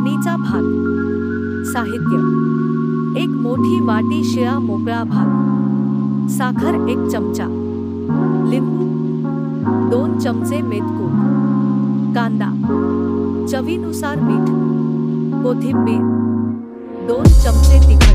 फोडणीचा भाग. साहित्य. एक मोठी वाटी शिळा मोकळा भाग. साखर एक चमचा. लिंबू. दोन चमचे मेथकूट कांदा. चवीनुसार मीठ. कोथिंबीर. दोन चमचे तिखट.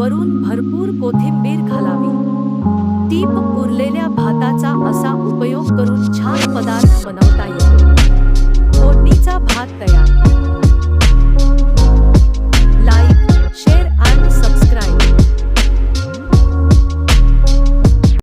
वरून भरपूर कोथिंबीर घालावी. टीप उरलेल्या भाताचा असा उपयोग करून छान पदार्थ बनव.